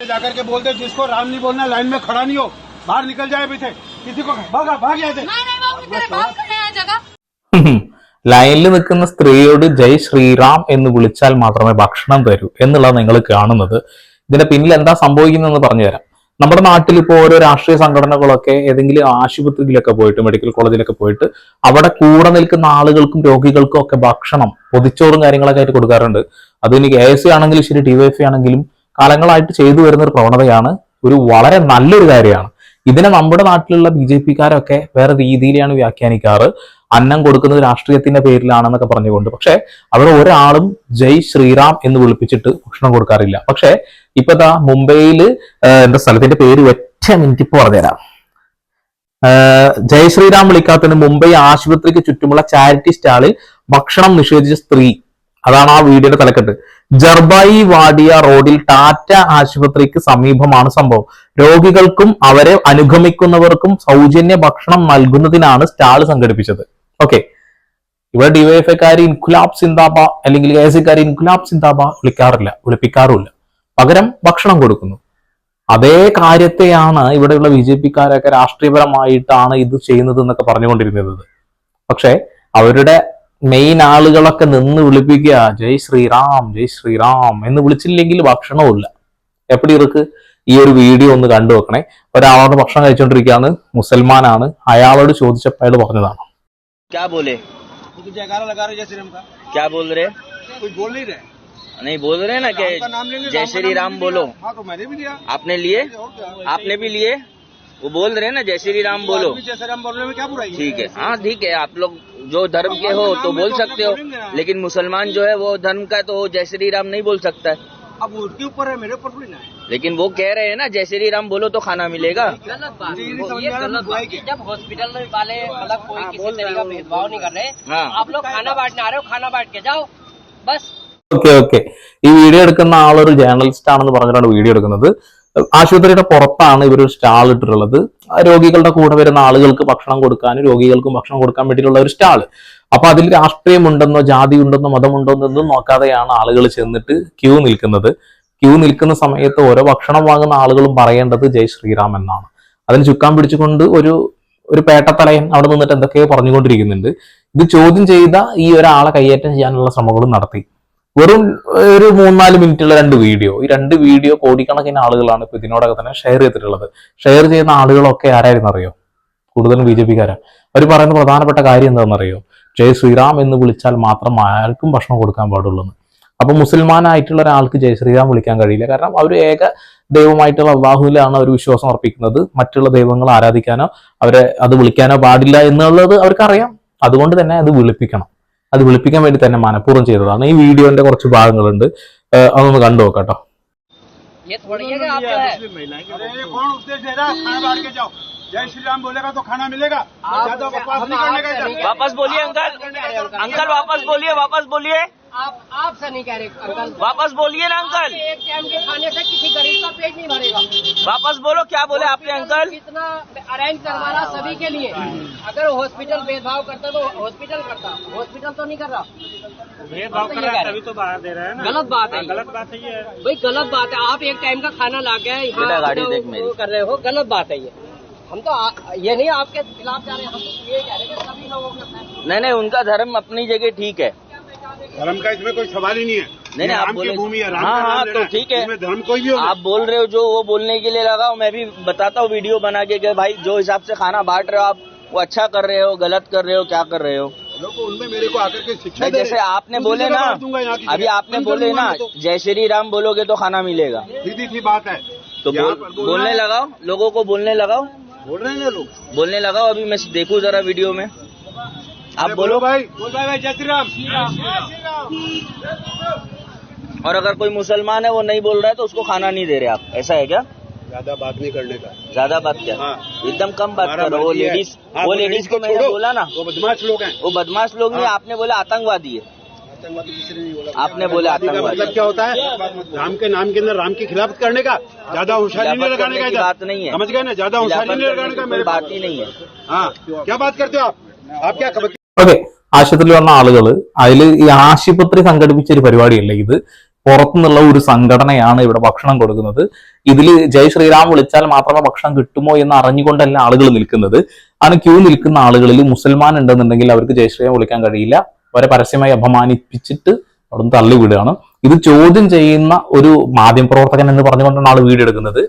जाकर के बोलते जिसको राम नहीं बोलना लाइन में खड़ा नहीं हो बाहर निकल जाए अभी से किसी को भागा भाग यहाँ से नहीं नहीं वो तेरे बाप खड़े हैं जगह ലൈനിൽ നിൽക്കുന്ന സ്ത്രീയോട് ജയ് ശ്രീറാം എന്ന് വിളിച്ചാൽ മാത്രമേ ഭക്ഷണം തരൂ എന്നുള്ളത് നിങ്ങൾ കാണുന്നത് ഇതിന്റെ പിന്നിൽ എന്താ സംഭവിക്കുന്നതെന്ന് പറഞ്ഞുതരാം നമ്മുടെ നാട്ടിൽ ഇപ്പോൾ ഓരോ രാഷ്ട്രീയ സംഘടനകളൊക്കെ ഏതെങ്കിലും ആശുപത്രിയിലൊക്കെ പോയിട്ട് മെഡിക്കൽ കോളേജിലൊക്കെ പോയിട്ട് അവിടെ കൂടെ നിൽക്കുന്ന ആളുകൾക്കും രോഗികൾക്കും ഒക്കെ ഭക്ഷണം പൊതിച്ചോറും കാര്യങ്ങളൊക്കെ ആയിട്ട് കൊടുക്കാറുണ്ട് അത് ഇനി എ എസ് സി ആണെങ്കിലും ശരി ഡിവൈഎഫ്ഐ ആണെങ്കിലും കാലങ്ങളായിട്ട് ചെയ്തു വരുന്ന ഒരു പ്രവണതയാണ്. ഒരു വളരെ നല്ലൊരു കാര്യമാണ്. ഇതിനെ നമ്മുടെ നാട്ടിലുള്ള ബി ജെ പിക്കാരൊക്കെ വേറെ രീതിയിലാണ് വ്യാഖ്യാനിക്കാറ്. അന്നം കൊടുക്കുന്നത് രാഷ്ട്രീയത്തിന്റെ പേരിലാണെന്നൊക്കെ പറഞ്ഞുകൊണ്ട്. പക്ഷെ അവിടെ ഒരാളും ജയ് ശ്രീറാം എന്ന് വിളിപ്പിച്ചിട്ട് ഭക്ഷണം കൊടുക്കാറില്ല. പക്ഷെ ഇപ്പൊ ദാ മുംബൈയിൽ എന്താ സ്ഥലത്തിന്റെ പേര് ഒറ്റ മിനിറ്റ് ഇപ്പൊ പറഞ്ഞുതരാം. ജയ് ശ്രീറാം വിളിക്കാത്തതിന് മുംബൈ ആശുപത്രിക്ക് ചുറ്റുമുള്ള ചാരിറ്റി സ്റ്റാളിൽ ഭക്ഷണം നിഷേധിച്ച സ്ത്രീ അതാണ് ആ വീഡിയോയുടെ തലക്കെട്ട്. ജർബായി വാടിയ റോഡിൽ ടാറ്റ ആശുപത്രിക്ക് സമീപമാണ് സംഭവം. രോഗികൾക്കും അവരെ അനുഗമിക്കുന്നവർക്കും സൗജന്യ ഭക്ഷണം നൽകുന്നതിനാണ് സ്റ്റാൾ സംഘടിപ്പിച്ചത്. ഓക്കെ. ഇവിടെ ഡിവൈഎഫ് ഡിവൈഎഫ്ഐക്കാർ ഇൻകുലാബ് സിന്താബ അല്ലെങ്കിൽ എ എസ് ഇൻകുലാബ് സിന്താബ വിളിക്കാറില്ല വിളിപ്പിക്കാറുമില്ല. പകരം ഭക്ഷണം കൊടുക്കുന്നു. അതേ കാര്യത്തെയാണ് ഇവിടെയുള്ള ബി ജെ പിക്കാരൊക്കെ രാഷ്ട്രീയപരമായിട്ടാണ് ഇത് ചെയ്യുന്നത് എന്നൊക്കെ പറഞ്ഞുകൊണ്ടിരുന്നത്. പക്ഷേ അവരുടെ മെയിൻ ആളുകളൊക്കെ നിന്ന് വിളിപ്പിക്കുക ജയ് ശ്രീറാം ജയ് ശ്രീറാം എന്ന് വിളിച്ചില്ലെങ്കിൽ ഭക്ഷണവുമില്ല എപ്പടി ഇവർക്ക് ഈ ഒരു വീഡിയോ ഒന്ന് കണ്ടു വെക്കണേ ഒരാളോട് ഭക്ഷണം കഴിച്ചുകൊണ്ടിരിക്കുകയാണ് മുസൽമാനാണ് അയാളോട് ചോദിച്ചപ്പോൾ അയാൾ പറഞ്ഞതാണ് क्या बोले तो जयकारा लगा रहे जय श्री राम का क्या बोल रहे कुछ बोल नहीं रहे नहीं बोल रहे ना कि राम का नाम लेंगे जय राम का श्री नाम राम लेंगे। बोलो हाँ तो मैंने भी लिया आपने लिए और क्या? आपने भी लिए वो बोल रहे हैं ना जय श्री राम बोलो आदमी जय श्री राम बोलने में क्या बुराई ठीक है हाँ ठीक है आप लोग जो धर्म के हो तो बोल सकते हो लेकिन मुसलमान जो है वो धर्म का तो जय श्री राम नहीं बोल सकता है अब उसके ऊपर है मेरे ऊपर थोड़ी ना है लेकिन वो कह रहे हैं ना जय श्री राम बोलो तो खाना मिलेगा गलत बात मुझे ये है। नहीं वो समझ ये में आ रहा गलत बुराई बात क्या? है। जब हॉस्पिटल वाले मतलब कोई हाँ, किसी बोल रहे तरह का हो, भेदभाव नहीं कर रहे हाँ। आप लोग खाना बांटने आ रहे हो खाना बांट के जाओ बस ഓക്കെ ഓക്കെ ഈ വീഡിയോ എടുക്കുന്ന ആളൊരു ജേർണലിസ്റ്റ് ആണെന്ന് പറഞ്ഞിട്ടാണ് വീഡിയോ എടുക്കുന്നത് ആശുപത്രിയുടെ പുറത്താണ് ഇവർ സ്റ്റാൾ ഇട്ടിട്ടുള്ളത്. രോഗികളുടെ കൂടെ വരുന്ന ആളുകൾക്ക് ഭക്ഷണം കൊടുക്കാനും രോഗികൾക്കും ഭക്ഷണം കൊടുക്കാൻ വേണ്ടിയിട്ടുള്ള ഒരു സ്റ്റാൾ. അപ്പൊ അതിൽ രാഷ്ട്രീയമുണ്ടെന്നോ ജാതി ഉണ്ടെന്നോ മതമുണ്ടെന്നോ ഒന്നും നോക്കാതെയാണ് ആളുകൾ ചെന്നിട്ട് ക്യൂ നിൽക്കുന്നത്. ക്യൂ നിൽക്കുന്ന സമയത്ത് ഓരോ ഭക്ഷണം വാങ്ങുന്ന ആളുകളും പറയേണ്ടത് ജയ് ശ്രീറാം എന്നാണ്. അതിന് ചുക്കാൻ പിടിച്ചുകൊണ്ട് ഒരു ഒരു പേട്ടത്തലയൻ അവിടെ നിന്നിട്ട് എന്തൊക്കെയോ പറഞ്ഞുകൊണ്ടിരിക്കുന്നുണ്ട്. ഇത് ചോദ്യം ചെയ്ത ഈ ഒരാളെ കൈയേറ്റം ചെയ്യാനുള്ള ശ്രമങ്ങളും നടത്തി. വെറും ഒരു മൂന്നാൽ മിനിറ്റുള്ള രണ്ട് വീഡിയോ. ഈ രണ്ട് വീഡിയോ കോടിക്കണക്കിന് ആളുകളാണ് ഇപ്പൊ ഇതിനോടൊക്കെ തന്നെ ഷെയർ ചെയ്തിട്ടുള്ളത്. ഷെയർ ചെയ്യുന്ന ആളുകളൊക്കെ ആരായിരുന്നു അറിയോ കൂടുതലും ബി ജെ പിക്കാരാണ് അവർ പറയുന്ന പ്രധാനപ്പെട്ട കാര്യം എന്താണെന്നറിയോ? ജയ് ശ്രീറാം എന്ന് വിളിച്ചാൽ മാത്രം ആർക്കും ഭക്ഷണം കൊടുക്കാൻ പാടുള്ളൂ അപ്പൊ മുസൽമാനായിട്ടുള്ള ഒരാൾക്ക് ജയ് ശ്രീറാം വിളിക്കാൻ കഴിയില്ല. കാരണം അവർ ഏക ദൈവമായിട്ടുള്ള അള്ളാഹുവിലാണ് അവർ വിശ്വാസം അർപ്പിക്കുന്നത്. മറ്റുള്ള ദൈവങ്ങൾ ആരാധിക്കാനോ അവരെ അത് വിളിക്കാനോ പാടില്ല എന്നുള്ളത് അവർക്കറിയാം. അതുകൊണ്ട് തന്നെ അത് വിളിപ്പിക്കണം. അത് വിളിപ്പിക്കാൻ വേണ്ടി തന്നെ മനഃപൂർവ്വം ചെയ്തതാണ് ഈ വീഡിയോന്റെ കുറച്ച് ഭാഗങ്ങളുണ്ട് ഏഹ് അതൊന്ന് കണ്ടു നോക്കാം കേട്ടോ ये थोड़ी है कि आप जो है अरे ये कौन उपदेश दे रहा है खाना बांट के जाओ जय श्री राम बोलेगा तो खाना मिलेगा आप- ज्यादा बकवास हम नहीं करने का आपसे नहीं इधर। वापस बोलिए अंकल अंकल वापस बोलिए वापस बोलिए आप आपसे नहीं कह रहे अंकल। वापस बोलिए ना अंकल। एक टाइम के खाने से किसी गरीब का पेट नहीं भरेगा। वापस बोलो क्या बोले आपने अंकल? इतना अरेंज करवा रहा सभी के लिए। अगर हॉस्पिटल भेदभाव करता तो हॉस्पिटल करता। हॉस्पिटल तो नहीं कर रहा। भेदभाव कर रहा है तभी तो बाहर दे रहे हैं ना। गलत बात है। गलत बात है ये। भाई गलत बात है। आप एक टाइम का खाना ला के यहाँ। कर रहे हो। गलत बात है ये। हम तो आ, ये नहीं आपके खिलाफ जा रहे हैं। हम तो ये कह रहे हैं सभी लोगों के नहीं नहीं उनका धर्म अपनी जगह ठीक है। धर्म का इसमें कोई सवाल ही नहीं है। नहीं, ये आप बोले- भूमि है हाँ, हाँ, तो ठीक है। धर्म कोई भी हो आप बोल रहे हो जो वो बोलने के लिए लगाओ मैं भी बताता हूँ वीडियो बना के कि भाई जो हिसाब से खाना बांट रहे हो आप वो अच्छा कर रहे हो गलत कर रहे हो क्या कर रहे हो? उनमें मेरे को आकर के शिक्षा जैसे आपने बोले ना अभी आपने बोले ना तो जय श्री राम बोलोगे तो खाना मिलेगा। सीधी सी बात है। तो बोलने लगाओ लोगों को बोलने लगाओ। बोल रहे हैं लोग। बोलने लगाओ अभी मैं देखूँ जरा वीडियो में। आप बोलो। भाई। बोल भाई भाई जय श्री राम। और अगर कोई मुसलमान है वो नहीं बोल रहा है तो उसको खाना नहीं दे रहे आप। ऐसा है क्या? ज़्यादा बात नहीं करने का। ज़्यादा बात क्या? हाँ। एकदम कम बात करो वो लेडीज़ हाँ, वो लेडीज़ को मैंने बोला ना। वो बदमाश लोग हैं। वो बदमाश लोग नहीं हाँ। आपने बोला आतंकवादी है। आपने बोला आतंकवादी मतलब क्या होता है? राम के नाम के अंदर राम की खिलाफत करने का। ज़्यादा होशियारी नहीं लगाने का बात नहीं है। समझ गए ना? ज़्यादा होशियारी नहीं लगाने का मेरे बात ही नहीं है। हाँ। क्या बात करते हो आप? आप क्या खबर ഓക്കെ ആശുപത്രിയിൽ വന്ന ആളുകൾ അതിൽ ഈ ആശുപത്രി സംഘടിപ്പിച്ച ഒരു പരിപാടിയല്ല ഇത്. പുറത്തുനിന്നുള്ള ഒരു സംഘടനയാണ് ഇവിടെ ഭക്ഷണം കൊടുക്കുന്നത്. ഇതിൽ ജയ് ശ്രീറാം വിളിച്ചാൽ മാത്രമേ ഭക്ഷണം കിട്ടുമോ എന്ന് അറിഞ്ഞുകൊണ്ടല്ല ആളുകൾ നിൽക്കുന്നത്. അങ്ങനെ ക്യൂ നിൽക്കുന്ന ആളുകളിൽ മുസൽമാൻ ഉണ്ടെന്നുണ്ടെങ്കിൽ അവർക്ക് ജയ് ശ്രീറാം വിളിക്കാൻ കഴിയില്ല. അവരെ പരസ്യമായി അപമാനിപ്പിച്ചിട്ട് അവിടെ തള്ളിവിടുകയാണ്. തള്ളി വിടുകയാണ് ഇത് ചോദ്യം ചെയ്യുന്ന ഒരു മാധ്യമപ്രവർത്തകൻ എന്ന് പറഞ്ഞുകൊണ്ടാണ് ആൾ വീഡിയോ എടുക്കുന്നത്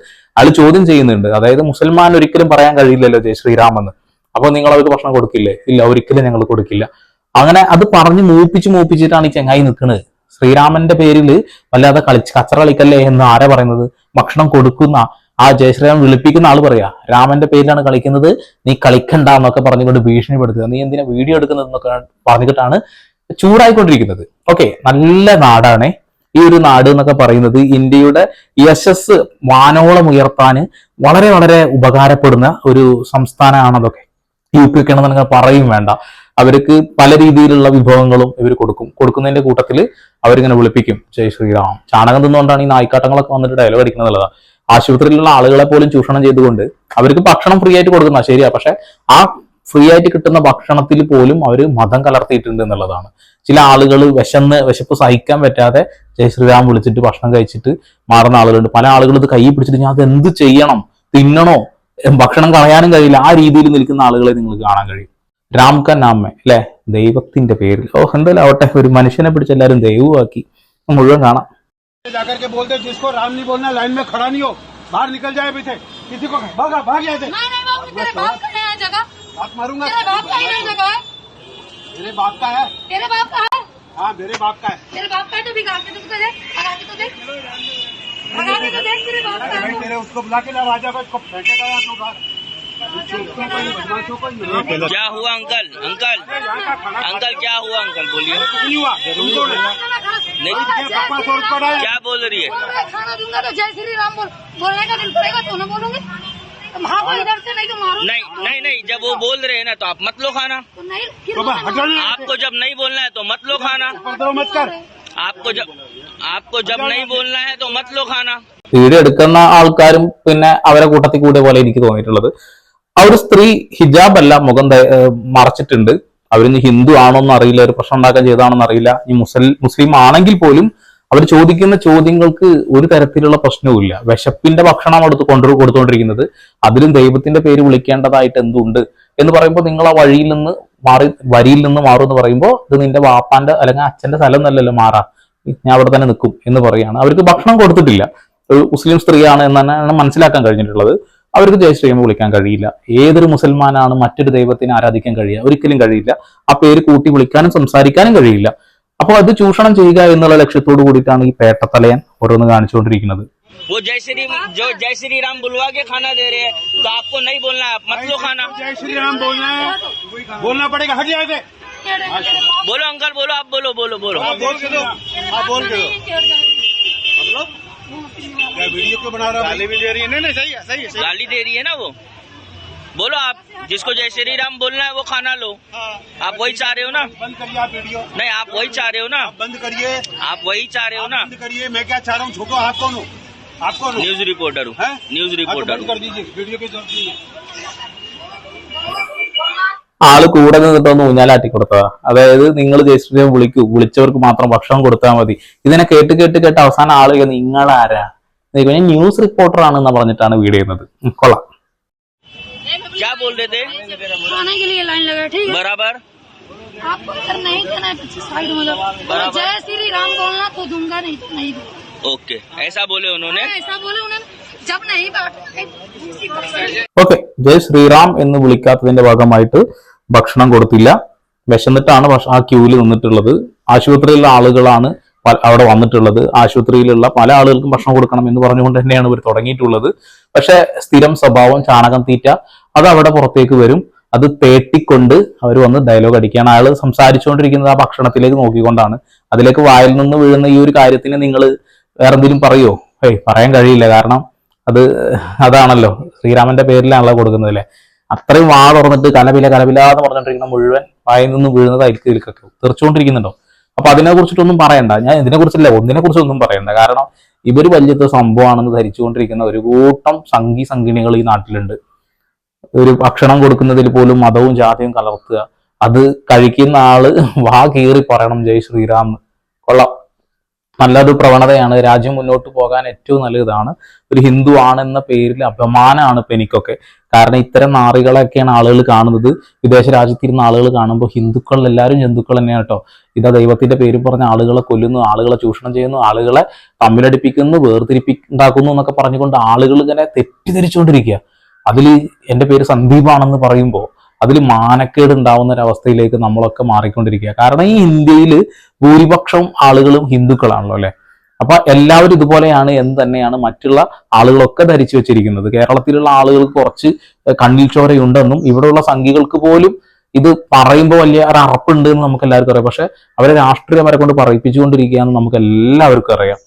ചോദ്യം ചെയ്യുന്നുണ്ട്. അതായത് മുസൽമാൻ ഒരിക്കലും പറയാൻ കഴിയില്ലല്ലോ ജയ് ശ്രീറാം എന്ന് അപ്പൊ നിങ്ങൾ അവർക്ക് ഭക്ഷണം കൊടുക്കില്ലേ? ഇല്ല ഒരിക്കലും ഞങ്ങൾ കൊടുക്കില്ല. അങ്ങനെ അത് പറഞ്ഞ് മൂപ്പിച്ച് മൂപ്പിച്ചിട്ടാണ് ഈ ചെങ്ങായി നിൽക്കുന്നത് ശ്രീരാമന്റെ പേരിൽ വല്ലാതെ കളിച്ച് കച്ചറ കളിക്കല്ലേ എന്ന് ആരാ പറയുന്നത്? ഭക്ഷണം കൊടുക്കുന്ന ആ ജയശ്രീരാം വിളിപ്പിക്കുന്ന ആൾ പറയാ രാമന്റെ പേരിലാണ് കളിക്കുന്നത് നീ കളിക്കണ്ട എന്നൊക്കെ പറഞ്ഞുകൊണ്ട് ഭീഷണിപ്പെടുത്തുക. നീ എന്തിനാ വീഡിയോ എടുക്കുന്നത് എന്നൊക്കെ പറഞ്ഞിട്ടാണ് ചൂടായിക്കൊണ്ടിരിക്കുന്നത്. ഓക്കെ നല്ല നാടാണ് ഈ ഒരു നാട് എന്നൊക്കെ പറയുന്നത്. ഇന്ത്യയുടെ യശസ് വാനോളം ഉയർത്താന് വളരെ വളരെ ഉപകാരപ്പെടുന്ന ഒരു സംസ്ഥാനമാണ് അതൊക്കെ യു പി ഒക്കെ ആണെന്ന് പറയും വേണ്ട. അവർക്ക് പല രീതിയിലുള്ള വിഭവങ്ങളും ഇവർ കൊടുക്കും. കൊടുക്കുന്നതിന്റെ കൂട്ടത്തിൽ അവരിങ്ങനെ വിളിപ്പിക്കും. ജയ് ശ്രീറാം. ചാണകം തിന്നുകൊണ്ടാണ് ഈ നായ്ക്കാട്ടങ്ങളൊക്കെ വന്നിട്ട് ഡയലോഗ് അടിക്കുന്നത് നല്ലതാ ആശുപത്രിയിലുള്ള ആളുകളെ പോലും ചൂഷണം ചെയ്തുകൊണ്ട് അവർക്ക് ഭക്ഷണം ഫ്രീ ആയിട്ട് കൊടുക്കുന്ന ശരിയാ. പക്ഷെ ആ ഫ്രീ ആയിട്ട് കിട്ടുന്ന ഭക്ഷണത്തിൽ പോലും അവർ മതം കലർത്തിയിട്ടുണ്ട് എന്നുള്ളതാണ്. ചില ആളുകൾ വിശന്ന് വിശപ്പ് സഹിക്കാൻ പറ്റാതെ ജയ് ശ്രീറാം വിളിച്ചിട്ട് ഭക്ഷണം കഴിച്ചിട്ട് മാറുന്ന ആളുകളുണ്ട്. പല ആളുകളും ഇത് കൈ പിടിച്ചിട്ട് ഞാൻ അത് എന്ത് ചെയ്യണം? തിന്നണോ? ഭക്ഷണം കളയാനും കഴിയില്ല ആ രീതിയിൽ നിൽക്കുന്ന ആളുകളെ നിങ്ങൾക്ക് കാണാൻ കഴിയും രാം ക നാമ അല്ലെ ദൈവത്തിന്റെ പേരിൽ ഓ എന്തായാലും ആവട്ടെ ഒരു മനുഷ്യനെ പിടിച്ച് എല്ലാവരും ദൈവമാക്കി മുഴുവൻ കാണാം जाकर के बोलते जिसको राम नहीं बोलना लाइन में खड़ा नहीं हो बाहर निकल जाए पीछे किसी को भागा भाग जाए नहीं नहीं बाबू तेरे बाप का है जगह बात मारूंगा तेरे बाप का ही नहीं जगह है मेरे बाप का है तेरे बाप का है हाँ मेरे बाप का है तेरे बाप का है तो बिगाड़ के तुझको देख भगा के तो देख भगा के तो देख क्या हुआ अंकल? अंकल? अंकल क्या हुआ अंकल? बोलिए। नहीं क्या बोल रही है? खाना दूँगा तो जय श्री राम बोल बोलने का दिल पड़ेगा तो ना बोलोगे। हाँ। तो नहीं नहीं नहीं जब वो बोल रहे हैं ना तो आप मत लो खाना। तो आपको जब नहीं बोलना है तो मत लो खाना। मत कर। आपको जब आपको जब नहीं बोलना है तो मत लो खाना വീഡിയോ എടുക്കുന്ന ആൾക്കാരും പിന്നെ അവരെ കൂട്ടത്തിൽ കൂടിയ പോലെ എനിക്ക് തോന്നിയിട്ടുള്ളത് ആ ഒരു സ്ത്രീ ഹിജാബ് അല്ല മുഖം ധ- ഏർ മറച്ചിട്ടുണ്ട് അവരിന്ന് ഹിന്ദു ആണോന്ന് അറിയില്ല ഒരു പ്രശ്നം ഉണ്ടാക്കാൻ ചെയ്താണെന്ന് അറിയില്ല ഈ മുസ്ലിം മുസ്ലിം ആണെങ്കിൽ പോലും അവർ ചോദിക്കുന്ന ചോദ്യങ്ങൾക്ക് ഒരു തരത്തിലുള്ള പ്രശ്നവുമില്ല വിശപ്പിന്റെ ഭക്ഷണം അടുത്ത് കൊണ്ടു കൊടുത്തുകൊണ്ടിരിക്കുന്നത് അതിലും ദൈവത്തിന്റെ പേര് വിളിക്കേണ്ടതായിട്ട് എന്തുണ്ട് എന്ന് പറയുമ്പോൾ നിങ്ങൾ ആ വഴിയിൽ നിന്ന് മാറി വരിയിൽ നിന്ന് മാറും എന്ന് പറയുമ്പോൾ ഇത് നിന്റെ വാപ്പാന്റെ അല്ലെങ്കിൽ അച്ഛന്റെ സ്ഥലം എന്നല്ലല്ലോ മാറാ. ഞാൻ അവിടെ തന്നെ നിൽക്കും എന്ന് പറയാണ് അവർക്ക് ഭക്ഷണം കൊടുത്തിട്ടില്ല. ഒരു മുസ്ലിം സ്ത്രീയാണ് എന്ന് തന്നെയാണ് മനസ്സിലാക്കാൻ കഴിഞ്ഞിട്ടുള്ളത്. അവർക്ക് ജയശ്രീയമ്മ വിളിക്കാൻ കഴിയില്ല. ഏതൊരു മുസൽമാനാണ് മറ്റൊരു ദൈവത്തിനെ ആരാധിക്കാൻ കഴിയുക? ഒരിക്കലും കഴിയില്ല. ആ പേര് കൂട്ടി വിളിക്കാനും സംസാരിക്കാനും കഴിയില്ല. അപ്പോൾ അത് ചൂഷണം ചെയ്യുക എന്നുള്ള ലക്ഷ്യത്തോടു കൂടിയിട്ടാണ് ഈ പേട്ടത്തലയൻ ഓരോന്ന് കാണിച്ചുകൊണ്ടിരിക്കുന്നത്. वो जय श्री जो जय श्री राम बुलवा के खाना दे रहे हैं तो आपको नहीं बोलना है आप मत लो खाना। जय श्री राम बोलना है। बोलना पड़ेगा हट जाए बोलो अंकल बोलो आप बोलो बोलो बोलो। बोल के दो। आप बोल के दो। क्या वीडियो क्यों बना रहा गाली भी दे रही है। नहीं नहीं सही है सही है गाली दे रही है ना वो? बोलो आप जिसको जय श्री राम बोलना है वो खाना लो। आप वही चाह रहे हो ना? बंद करिए आप वीडियो। नहीं आप वही चाह रहे हो ना? बंद करिए। आप वही चाह रहे हो ना? बंद करिए मैं क्या चाह रहा हूँ छोटो आप कौन हो? आप कौन हो न्यूज रिपोर्टर हूँ हैं? न्यूज हाँ, तो रिपोर्टर बंद हूँ कर दीजिए वीडियो की जरूरत नहीं है ആള് കൂടെ നിന്നിട്ടൊന്ന് ഊഞ്ഞാലാട്ടി കൊടുത്തതാ അതായത് നിങ്ങൾ ജയശ്രീയെ വിളിക്കൂ വിളിച്ചവർക്ക് മാത്രം ഭക്ഷണം കൊടുത്താൽ മതി ഇതിനെ കേട്ട് കേട്ട് കേട്ട് അവസാനം ആളുകൾ നിങ്ങളാരാ ഞാൻ ന്യൂസ് റിപ്പോർട്ടർ ആണെന്ന് പറഞ്ഞിട്ടാണ് വീഡിയോ ചെയ്യുന്നത് ഉം, കൊള്ളാം क्या बोल रहे थे खाने के लिए लाइन लगा ठीक है बराबर आपको इधर नहीं देना है पीछे साइड में जाओ। बराबर। जय श्री राम बोलना तो दूंगा नहीं तो नहीं दूंगा ओके ऐसा बोले उन्होंने ऐसा बोले उन्होंने जब नहीं बात दूसरी बात ഓക്കെ ജയ് ശ്രീറാം എന്ന് വിളിക്കാത്തതിന്റെ ഭാഗമായിട്ട് ഭക്ഷണം കൊടുത്തില്ല വിശന്നിട്ടാണ് ഭക്ഷ- ആ ക്യൂവിൽ നിന്നിട്ടുള്ളത് ആശുപത്രിയിലുള്ള ആളുകളാണ് പ- അവിടെ വന്നിട്ടുള്ളത് ആശുപത്രിയിലുള്ള പല ആളുകൾക്കും ഭക്ഷണം കൊടുക്കണം എന്ന് പറഞ്ഞുകൊണ്ട് തന്നെയാണ് ഇവർ തുടങ്ങിയിട്ടുള്ളത് പക്ഷെ സ്ഥിരം സ്വഭാവം ചാണകം തീറ്റ അത് അവിടെ പുറത്തേക്ക് വരും അത് തേട്ടിക്കൊണ്ട് അവർ വന്ന് ഡയലോഗ് അടിക്കുകയാണ് അയാൾ സംസാരിച്ചുകൊണ്ടിരിക്കുന്നത് ആ ഭക്ഷണത്തിലേക്ക് നോക്കിക്കൊണ്ടാണ് അതിലേക്ക് വായിൽ നിന്ന് വീഴുന്ന ഈ ഒരു കാര്യത്തിന് നിങ്ങൾ വേറെ എന്തെങ്കിലും പറയുമോ ഏയ് പറയാൻ കഴിയില്ല. കാരണം അത് അതാണല്ലോ. ശ്രീരാമന്റെ പേരിലാണല്ലോ കൊടുക്കുന്നത് അല്ലേ അത്രയും വാ തുറന്നിട്ട് കലപില കലപില എന്ന് പറഞ്ഞിട്ടിരിക്കുന്ന മുഴുവൻ വായിൽ നിന്ന് വീഴുന്നത് അതിൽക്ക് ഇതിൽക്കൊക്കെ തെറിച്ചുകൊണ്ടിരിക്കുന്നുണ്ടോ? അപ്പൊ അതിനെ കുറിച്ചിട്ടൊന്നും പറയണ്ട. ഞാൻ ഇതിനെ കുറിച്ചല്ല ഒന്നിനെ കുറിച്ചൊന്നും പറയണ്ട. കാരണം ഇവർ വലിയ സംഭവമാണെന്ന് ധരിച്ചുകൊണ്ടിരിക്കുന്ന ഒരു കൂട്ടം സംഘി സംഘിണികൾ ഈ നാട്ടിലുണ്ട്. ഒരു ഭക്ഷണം കൊടുക്കുന്നതിൽ പോലും മതവും ജാതിയും കലർത്തുക. അത് കഴിക്കുന്ന ആൾ വാ കീറി പറയണം ജയ് ശ്രീരാം. കൊള്ളാം. നല്ലൊരു പ്രവണതയാണ് രാജ്യം മുന്നോട്ട് പോകാൻ ഏറ്റവും നല്ലതാണ് ഒരു ഹിന്ദു ആണെന്ന പേരിൽ അപമാനമാണ് ഇപ്പൊ എനിക്കൊക്കെ. കാരണം ഇത്തരം നാറികളൊക്കെയാണ് ആളുകൾ കാണുന്നത്. വിദേശ രാജ്യത്തിരുന്ന ആളുകൾ കാണുമ്പോൾ ഹിന്ദുക്കൾ എല്ലാവരും ജന്തുക്കൾ തന്നെയാണ് കേട്ടോ. ഇതാ ദൈവത്തിന്റെ പേര് പറഞ്ഞ ആളുകളെ കൊല്ലുന്നു ആളുകളെ ചൂഷണം ചെയ്യുന്നു ആളുകളെ തമ്മിലടിപ്പിക്കുന്നു വേർതിരിപ്പി ഉണ്ടാക്കുന്നു എന്നൊക്കെ പറഞ്ഞുകൊണ്ട് ആളുകൾ ഇങ്ങനെ തെറ്റിദ്ധരിച്ചുകൊണ്ടിരിക്കുക. അതിൽ എന്റെ പേര് സന്ദീപാണെന്ന് പറയുമ്പോൾ അതിൽ മാനക്കേട് ഉണ്ടാവുന്ന ഒരവസ്ഥയിലേക്ക് നമ്മളൊക്കെ മാറിക്കൊണ്ടിരിക്കുക. കാരണം ഈ ഇന്ത്യയിൽ ഭൂരിപക്ഷം ആളുകളും ഹിന്ദുക്കളാണല്ലോ അല്ലെ? അപ്പൊ എല്ലാവരും ഇതുപോലെയാണ് എന്ന് തന്നെയാണ് മറ്റുള്ള ആളുകളൊക്കെ ധരിച്ചു വെച്ചിരിക്കുന്നത്. കേരളത്തിലുള്ള ആളുകൾക്ക് കുറച്ച് കണ്ണിൽ ചോരയുണ്ടെന്നും ഇവിടെയുള്ള സംഘികൾക്ക് പോലും ഇത് പറയുമ്പോൾ വലിയ ഒരു അറപ്പുണ്ട് എന്ന് നമുക്ക് എല്ലാവർക്കും അറിയാം. പക്ഷെ അവരെ രാഷ്ട്രീയം വരെ കൊണ്ട് പറയിപ്പിച്ചുകൊണ്ടിരിക്കുകയാണെന്ന് നമുക്ക് എല്ലാവർക്കും അറിയാം.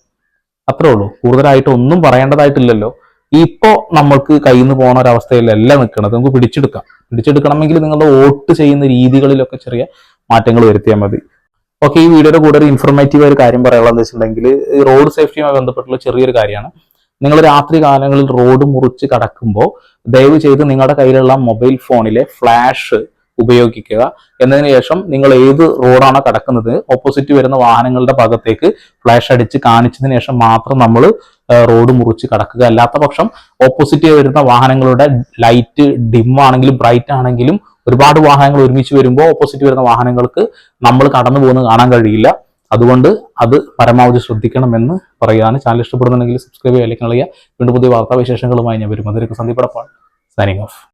അത്രേ ഉള്ളൂ. കൂടുതലായിട്ട് ഒന്നും പറയേണ്ടതായിട്ടില്ലല്ലോ. ഇപ്പോ നമ്മൾക്ക് കയ്യിൽ നിന്ന് പോകുന്ന ഒരവസ്ഥയിലല്ല നിൽക്കുന്നത് നമുക്ക് പിടിച്ചെടുക്കാം. പിടിച്ചെടുക്കണമെങ്കിൽ നിങ്ങളുടെ വോട്ട് ചെയ്യുന്ന രീതികളിലൊക്കെ ചെറിയ മാറ്റങ്ങൾ വരുത്തിയാൽ മതി. ഓക്കെ ഈ വീഡിയോയുടെ കൂടെ ഒരു ഇൻഫോർമേറ്റീവ് ഒരു കാര്യം പറയാനുള്ളത് വെച്ചിട്ടുണ്ടെങ്കിൽ റോഡ് സേഫ്റ്റിയുമായി ബന്ധപ്പെട്ടുള്ള ചെറിയൊരു കാര്യമാണ്. നിങ്ങൾ രാത്രി കാലങ്ങളിൽ റോഡ് മുറിച്ച് കടക്കുമ്പോൾ ദയവ് ചെയ്ത് നിങ്ങളുടെ കയ്യിലുള്ള മൊബൈൽ ഫോണിലെ ഫ്ലാഷ് ഉപയോഗിക്കുക. എന്നതിന് ശേഷം നിങ്ങൾ ഏത് റോഡാണ് കടക്കുന്നത് ഓപ്പോസിറ്റ് വരുന്ന വാഹനങ്ങളുടെ ഭാഗത്തേക്ക് ഫ്ലാഷ് അടിച്ച് കാണിച്ചതിന് ശേഷം മാത്രം നമ്മൾ റോഡ് മുറിച്ച് കടക്കുക. അല്ലാത്ത പക്ഷം ഓപ്പോസിറ്റ് വരുന്ന വാഹനങ്ങളുടെ ലൈറ്റ് ഡിം ആണെങ്കിലും ബ്രൈറ്റ് ആണെങ്കിലും ഒരുപാട് വാഹനങ്ങൾ ഒരുമിച്ച് വരുമ്പോൾ ഓപ്പോസിറ്റ് വരുന്ന വാഹനങ്ങൾക്ക് നമ്മൾ കടന്നു പോകുന്നത് കാണാൻ കഴിയില്ല. അതുകൊണ്ട് അത് പരമാവധി ശ്രദ്ധിക്കണമെന്ന് പറയുകയാണ്. ചാനൽ ഇഷ്ടപ്പെടുന്നുണ്ടെങ്കിൽ സബ്സ്ക്രൈബ് ചെയ്യുക അല്ലെങ്കിൽ വീണ്ടും പുതിയ വാർത്താവിശേഷങ്ങളുമായി ഞാൻ വരും അതിലേക്ക് സന്ദീപ് സൈനിങ് ഓഫ്